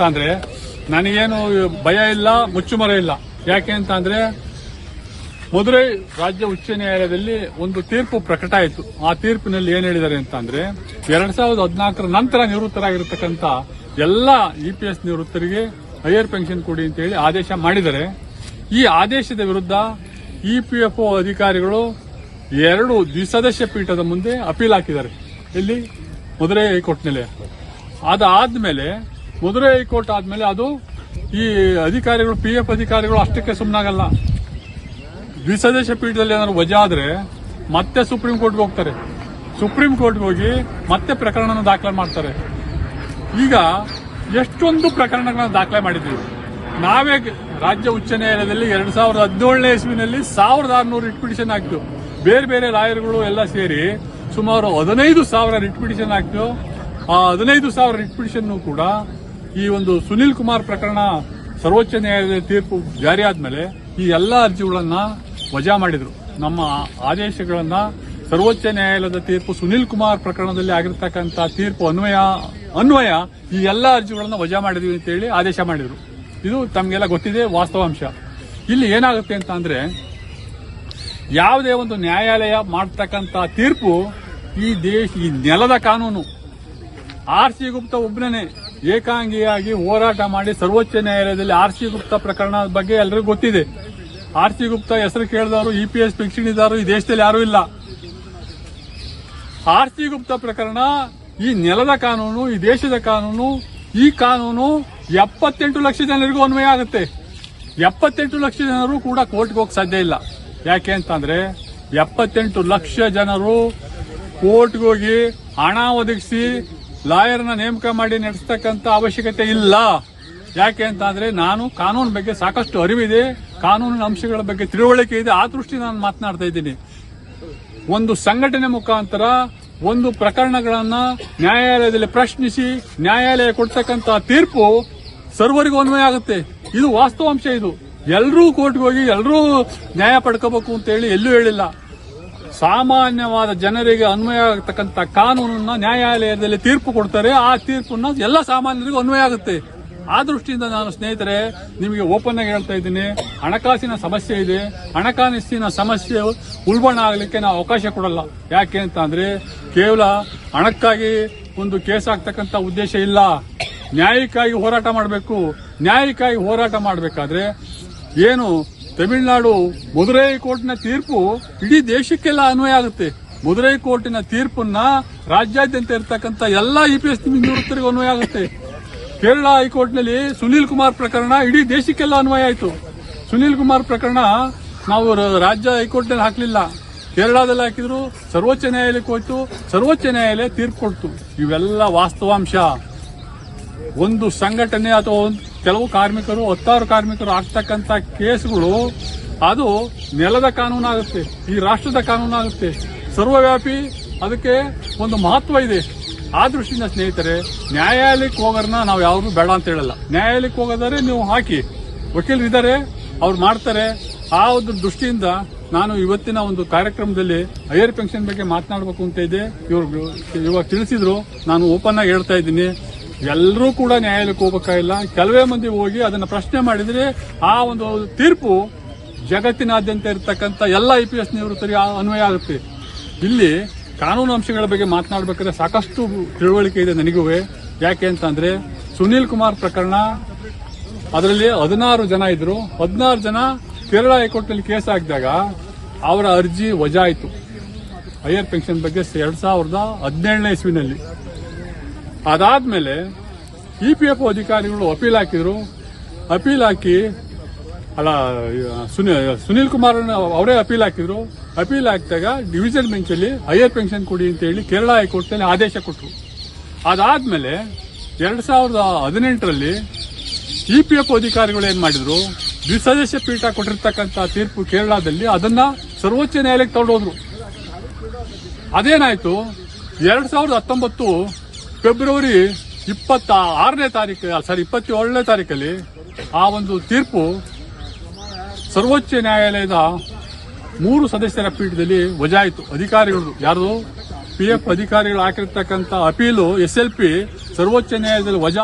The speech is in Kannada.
ಅಂದ್ರೆ ನನಗೇನು ಭಯ ಇಲ್ಲ, ಮುಚ್ಚುಮರ ಇಲ್ಲ. ಯಾಕೆ ಅಂತ ಅಂದ್ರೆ ಮಧುರೈ ರಾಜ್ಯ ಉಚ್ಚ ನ್ಯಾಯಾಲಯದಲ್ಲಿ ಒಂದು ತೀರ್ಪು ಪ್ರಕಟ ಆಯಿತು. ಆ ತೀರ್ಪಿನಲ್ಲಿ ಏನ್ ಹೇಳಿದ್ದಾರೆ ಅಂತ ಅಂದ್ರೆ ಎರಡ್ ಸಾವಿರದ ಹದಿನಾಲ್ಕರ ನಂತರ ನಿವೃತ್ತರಾಗಿರ್ತಕ್ಕಂಥ ಎಲ್ಲ ಇಪಿಎಸ್ ನಿವೃತ್ತರಿಗೆ ಹೈಯರ್ ಪೆನ್ಷನ್ ಕೊಡಿ ಅಂತ ಹೇಳಿ ಆದೇಶ ಮಾಡಿದ್ದಾರೆ ಈ ಆದೇಶದ ವಿರುದ್ಧ ಇಪಿಎಫ್ಒ ಅಧಿಕಾರಿಗಳು ಎರಡು ದ್ವಿಸದಸ್ಯ ಪೀಠದ ಮುಂದೆ ಅಪೀಲ್ ಹಾಕಿದ್ದಾರೆ. ಇಲ್ಲಿ ಮಧುರೈ ಹೈಕೋರ್ಟ್ನಲ್ಲಿ. ಅದಾದ್ಮೇಲೆ ಮಧುರೈ ಹೈಕೋರ್ಟ್ ಆದ್ಮೇಲೆ ಅದು ಈ ಅಧಿಕಾರಿಗಳು ಪಿ ಎಫ್ ಅಧಿಕಾರಿಗಳು ಅಷ್ಟಕ್ಕೆ ಸುಮ್ಮನಾಗಲ್ಲ ದ್ವಿಸದಸ್ಯ ಪೀಠದಲ್ಲಿ ಏನಾದ್ರು ವಜಾ ಆದ್ರೆ ಮತ್ತೆ ಸುಪ್ರೀಂ ಕೋರ್ಟ್ಗೆ ಹೋಗ್ತಾರೆ. ಸುಪ್ರೀಂ ಕೋರ್ಟ್ಗೆ ಹೋಗಿ ಮತ್ತೆ ಪ್ರಕರಣನ ದಾಖಲೆ ಮಾಡ್ತಾರೆ. ಈಗ ಎಷ್ಟೊಂದು ಪ್ರಕರಣಗಳನ್ನು ದಾಖಲೆ ಮಾಡಿದ್ದೀವಿ ನಾವೇ ರಾಜ್ಯ ಉಚ್ಚ ನ್ಯಾಯಾಲಯದಲ್ಲಿ ಎರಡ್ ಸಾವಿರದ ಹದಿನೇಳನೇ ಇಸ್ವಿನಲ್ಲಿ ಸಾವಿರದ ಆರುನೂರು ರಿಟ್ ಪಿಟಿಷನ್ ಬೇರೆ ಬೇರೆ ಲಾಯರ್ಗಳು ಎಲ್ಲ ಸೇರಿ ಸುಮಾರು ಹದಿನೈದು ಸಾವಿರ ರಿಟ್ ಪಿಟಿಷನ್ ಆ ಹದಿನೈದು ಸಾವಿರ ರಿಟ್ ಪಿಟಿಷನ್ ಕೂಡ ಈ ಒಂದು ಸುನಿಲ್ ಕುಮಾರ್ ಪ್ರಕರಣ ಸರ್ವೋಚ್ಚ ನ್ಯಾಯಾಲಯದ ತೀರ್ಪು ಜಾರಿ ಆದ್ಮೇಲೆ ಈ ಎಲ್ಲ ಅರ್ಜಿಗಳನ್ನ ವಜಾ ಮಾಡಿದ್ರು. ನಮ್ಮ ಆದೇಶಗಳನ್ನ ಸರ್ವೋಚ್ಚ ನ್ಯಾಯಾಲಯದ ತೀರ್ಪು ಸುನಿಲ್ ಕುಮಾರ್ ಪ್ರಕರಣದಲ್ಲಿ ಆಗಿರ್ತಕ್ಕಂಥ ತೀರ್ಪು ಅನ್ವಯ ಅನ್ವಯ ಈ ಎಲ್ಲ ಅರ್ಜಿಗಳನ್ನ ವಜಾ ಮಾಡಿದ್ವಿ ಅಂತ ಹೇಳಿ ಆದೇಶ ಮಾಡಿದ್ರು. ಇದು ತಮಗೆಲ್ಲ ಗೊತ್ತಿದೆ ವಾಸ್ತವಾಂಶ ಇಲ್ಲಿ ಏನಾಗುತ್ತೆ ಅಂತ ಅಂದ್ರೆ, ಯಾವುದೇ ಒಂದು ನ್ಯಾಯಾಲಯ ಮಾಡ್ತಕ್ಕಂಥ ತೀರ್ಪು ಈ ದೇಶ, ಈ ನೆಲದ ಕಾನೂನು. ಆರ್ ಸಿ ಗುಪ್ತಾ ಒಬ್ಬನೇ ಏಕಾಂಗಿಯಾಗಿ ಹೋರಾಟ ಮಾಡಿ ಸರ್ವೋಚ್ಚ ನ್ಯಾಯಾಲಯದಲ್ಲಿ ಆರ್ ಸಿ ಗುಪ್ತಾ ಪ್ರಕರಣದ ಬಗ್ಗೆ ಎಲ್ಲರಿಗೂ ಗೊತ್ತಿದೆ. ಆರ್ ಸಿ ಗುಪ್ತಾ ಹೆಸರು ಕೇಳಿದವರು ಇ ಪಿ ಎಸ್ ಪಿಂಚಣಿದಾರರು ಈ ದೇಶದಲ್ಲಿ ಯಾರೂ ಇಲ್ಲ. ಆರ್ ಸಿ ಗುಪ್ತಾ ಪ್ರಕರಣ ಈ ನೆಲದ ಕಾನೂನು, ಈ ದೇಶದ ಕಾನೂನು, ಈ ಕಾನೂನು ಎಪ್ಪತ್ತೆಂಟು ಲಕ್ಷ ಜನರಿಗೂ ಅನ್ವಯ ಆಗುತ್ತೆ. ಎಪ್ಪತ್ತೆಂಟು ಲಕ್ಷ ಜನರು ಕೂಡ ಕೋರ್ಟ್ಗೆ ಹೋಗಕ್ ಸಾಧ್ಯ ಇಲ್ಲ. ಯಾಕೆ ಅಂತಂದ್ರೆ ಎಪ್ಪತ್ತೆಂಟು ಲಕ್ಷ ಜನರು ಕೋರ್ಟ್ಗೆ ಹೋಗಿ ಹಣ ಒದಗಿಸಿ ಲಾಯರ್ನ ನೇಮಕ ಮಾಡಿ ನಡೆಸ್ತಕ್ಕಂಥ ಅವಶ್ಯಕತೆ ಇಲ್ಲ. ಯಾಕೆ ಅಂತ ನಾನು ಕಾನೂನು ಬಗ್ಗೆ ಸಾಕಷ್ಟು ಅರಿವಿದೆ, ಕಾನೂನಿನ ಅಂಶಗಳ ಬಗ್ಗೆ ತಿಳುವಳಿಕೆ ಇದೆ. ಆ ದೃಷ್ಟಿ ನಾನು ಮಾತನಾಡ್ತಾ ಇದ್ದೀನಿ. ಒಂದು ಸಂಘಟನೆ ಮುಖಾಂತರ ಒಂದು ಪ್ರಕರಣಗಳನ್ನ ನ್ಯಾಯಾಲಯದಲ್ಲಿ ಪ್ರಶ್ನಿಸಿ ನ್ಯಾಯಾಲಯ ಕೊಡ್ತಕ್ಕಂತ ತೀರ್ಪು ಸರ್ವರಿಗೂ ಅನ್ವಯ ಆಗುತ್ತೆ. ಇದು ವಾಸ್ತವಾಂಶ ಇದು. ಎಲ್ಲರೂ ಕೋರ್ಟ್ಗೆ ಹೋಗಿ ಎಲ್ಲರೂ ನ್ಯಾಯ ಪಡ್ಕೋಬೇಕು ಅಂತ ಹೇಳಿ ಎಲ್ಲೂ ಹೇಳಿಲ್ಲ. ಸಾಮಾನ್ಯವಾದ ಜನರಿಗೆ ಅನ್ವಯ ಆಗತಕ್ಕಂತ ಕಾನೂನನ್ನ ನ್ಯಾಯಾಲಯದಲ್ಲಿ ತೀರ್ಪು ಕೊಡ್ತಾರೆ. ಆ ತೀರ್ಪನ್ನ ಎಲ್ಲ ಸಾಮಾನ್ಯರಿಗೂ ಅನ್ವಯ ಆಗುತ್ತೆ. ಆ ದೃಷ್ಟಿಯಿಂದ ನಾನು ಸ್ನೇಹಿತರೆ, ನಿಮಗೆ ಓಪನ್ ಆಗಿ ಹೇಳ್ತಾ ಇದ್ದೀನಿ. ಹಣಕಾಸಿನ ಸಮಸ್ಯೆ ಇದೆ. ಹಣಕಾಸಿನ ಸಮಸ್ಯೆ ಉಲ್ಬಣ ಆಗಲಿಕ್ಕೆ ನಾವು ಅವಕಾಶ ಕೊಡಲ್ಲ. ಯಾಕೆ ಅಂತ ಅಂದ್ರೆ, ಕೇವಲ ಹಣಕ್ಕಾಗಿ ಒಂದು ಕೇಸ್ ಆಗ್ತಕ್ಕಂಥ ಉದ್ದೇಶ ಇಲ್ಲ. ನ್ಯಾಯಕ್ಕಾಗಿ ಹೋರಾಟ ಮಾಡಬೇಕು. ನ್ಯಾಯಕ್ಕಾಗಿ ಹೋರಾಟ ಮಾಡಬೇಕಾದ್ರೆ ಏನು ತಮಿಳುನಾಡು ಮಧುರೈ ಕೋರ್ಟ್ನ ತೀರ್ಪು ಇಡೀ ದೇಶಕ್ಕೆಲ್ಲ ಅನ್ವಯ ಆಗುತ್ತೆ. ಮಧುರೈ ಕೋರ್ಟಿನ ತೀರ್ಪನ್ನ ರಾಜ್ಯಾದ್ಯಂತ ಇರತಕ್ಕಂಥ ಎಲ್ಲಾ ಇಪಿಎಸ್ ನಿವೃತ್ತರಿಗೂ ಅನ್ವಯ ಆಗುತ್ತೆ. ಕೇರಳ ಹೈಕೋರ್ಟ್ನಲ್ಲಿ ಸುನೀಲ್ ಕುಮಾರ್ ಪ್ರಕರಣ ಇಡೀ ದೇಶಕ್ಕೆಲ್ಲ ಅನ್ವಯ ಆಯಿತು. ಸುನೀಲ್ ಕುಮಾರ್ ಪ್ರಕರಣ ನಾವು ರಾಜ್ಯ ಹೈಕೋರ್ಟ್ನಲ್ಲಿ ಹಾಕಲಿಲ್ಲ. ಕೇರಳದಲ್ಲಿ ಹಾಕಿದ್ರು, ಸರ್ವೋಚ್ಚ ನ್ಯಾಯಾಲಯಕ್ಕೆ ಹೋಯ್ತು, ಸರ್ವೋಚ್ಚ ನ್ಯಾಯಾಲಯ ತೀರ್ಪು ಕೊಡ್ತು. ಇವೆಲ್ಲ ವಾಸ್ತವಾಂಶ. ಒಂದು ಸಂಘಟನೆ ಅಥವಾ ಒಂದು ಕೆಲವು ಕಾರ್ಮಿಕರು, ಹತ್ತಾರು ಕಾರ್ಮಿಕರು ಆಗ್ತಕ್ಕಂಥ ಕೇಸ್ಗಳು, ಅದು ನೆಲದ ಕಾನೂನಾಗುತ್ತೆ, ಈ ರಾಷ್ಟ್ರದ ಕಾನೂನಾಗುತ್ತೆ. ಸರ್ವವ್ಯಾಪಿ, ಅದಕ್ಕೆ ಒಂದು ಮಹತ್ವ ಇದೆ. ಆ ದೃಷ್ಟಿಯಿಂದ ಸ್ನೇಹಿತರೆ, ನ್ಯಾಯಾಲಯಕ್ಕೆ ಹೋಗೋರ್ನ ನಾವು ಯಾವಾಗಲೂ ಬೇಡ ಅಂತ ಹೇಳಲ್ಲ. ನ್ಯಾಯಾಲಯಕ್ಕೆ ಹೋಗೋದಾದ್ರೆ ನೀವು ಹಾಕಿ. ವಕೀಲರು ಇದ್ದಾರೆ ಅವ್ರು ಮಾಡ್ತಾರೆ. ಆ ಒಂದು ದೃಷ್ಟಿಯಿಂದ ನಾನು ಇವತ್ತಿನ ಒಂದು ಕಾರ್ಯಕ್ರಮದಲ್ಲಿ ಹೈಯರ್ ಪೆನ್ಷನ್ ಬಗ್ಗೆ ಮಾತನಾಡಬೇಕು ಅಂತ ಇದೆ ಇವರು ಇವಾಗ ತಿಳಿಸಿದ್ರು. ನಾನು ಓಪನ್ ಆಗಿ ಹೇಳ್ತಾ ಇದ್ದೀನಿ. ಎಲ್ಲರೂ ಕೂಡ ನ್ಯಾಯಾಲಯಕ್ಕೆ ಹೋಗ್ಬೇಕಾಗಿಲ್ಲ ಕೆಲವೇ ಮಂದಿ ಹೋಗಿ ಅದನ್ನ ಪ್ರಶ್ನೆ ಮಾಡಿದ್ರೆ ಆ ಒಂದು ತೀರ್ಪು ಜಗತ್ತಿನಾದ್ಯಂತ ಇರತಕ್ಕಂಥ ಎಲ್ಲ ಐ ಪಿ ಎಸ್ ನಿವೃತ್ತರಿಗೆ ಅನ್ವಯ ಆಗುತ್ತೆ. ಇಲ್ಲಿ ಕಾನೂನು ಅಂಶಗಳ ಬಗ್ಗೆ ಮಾತನಾಡಬೇಕಾದ್ರೆ ಸಾಕಷ್ಟು ತಿಳುವಳಿಕೆ ಇದೆ ನನಗೂ. ಯಾಕೆ ಅಂತಂದ್ರೆ ಸುನೀಲ್ ಕುಮಾರ್ ಪ್ರಕರಣ, ಅದರಲ್ಲಿ ಹದಿನಾರು ಜನ ಇದ್ರು. ಹದಿನಾರು ಜನ ಕೇರಳ ಹೈಕೋರ್ಟ್ನಲ್ಲಿ ಕೇಸ್ ಹಾಕಿದಾಗ ಅವರ ಅರ್ಜಿ ವಜಾ ಆಯಿತು ಹೈಯರ್ ಪೆನ್ಷನ್ ಬಗ್ಗೆ ಎರಡು ಸಾವಿರದ ಹದಿನೇಳನೇ ಇಸ್ವಿನಲ್ಲಿ. ಅದಾದ್ಮೇಲೆ ಇ ಪಿ ಎಫ್ ಅಧಿಕಾರಿಗಳು ಅಪೀಲ್ ಹಾಕಿದ್ರು. ಅಪೀಲ್ ಹಾಕಿ, ಅಲ್ಲ ಸುನಿ- ಸುನೀಲ್ ಕುಮಾರ್ ಅವರೇ ಅಪೀಲ್ ಹಾಕಿದ್ರು. ಅಪೀಲ್ ಹಾಕಿದಾಗ ಡಿವಿಷನ್ ಬೆಂಚ್ ಅಲ್ಲಿ ಹೈಯರ್ ಪೆನ್ಷನ್ ಕೊಡಿ ಅಂತ ಹೇಳಿ ಕೇರಳ ಹೈಕೋರ್ಟ್ನಲ್ಲಿ ಆದೇಶ ಕೊಟ್ಟರು ಅದಾದ್ಮೇಲೆ ಎರಡ್ ಸಾವಿರದ ಹದಿನೆಂಟರಲ್ಲಿ ಇ ಪಿ ಎಫ್ ಅಧಿಕಾರಿಗಳು ಏನ್ ಮಾಡಿದ್ರು? ದ್ವಿಸದಸ್ಯ ಪೀಠ ಕೊಟ್ಟಿರ್ತಕ್ಕಂಥ ತೀರ್ಪು ಕೇರಳದಲ್ಲಿ ಅದನ್ನ ಸರ್ವೋಚ್ಚ ನ್ಯಾಯಾಲಯಕ್ಕೆ ತಗೊಂಡೋದ್ರು. ಅದೇನಾಯ್ತು? ಎರಡ್ ಸಾವಿರದ ಹತ್ತೊಂಬತ್ತು ಫೆಬ್ರವರಿ ಇಪ್ಪತ್ತ ಆರನೇ ತಾರೀಕು ಸಾರಿ ಇಪ್ಪತ್ತೇಳನೇ ತಾರೀಕಲ್ಲಿ ಆ ಒಂದು ತೀರ್ಪು ಸರ್ವೋಚ್ಚ ನ್ಯಾಯಾಲಯದ ಮೂರು ಸದಸ್ಯರ ಪೀಠದಲ್ಲಿ ವಜಾಯಿತು. ಅಧಿಕಾರಿಗಳು ಯಾರು ಪಿ ಎಫ್ ಅಧಿಕಾರಿಗಳು ಹಾಕಿರ್ತಕ್ಕಂಥ ಅಪೀಲು ಎಸ್ ಎಲ್ ಪಿ ಸರ್ವೋಚ್ಚ ನ್ಯಾಯಾಲಯದಲ್ಲಿ ವಜಾ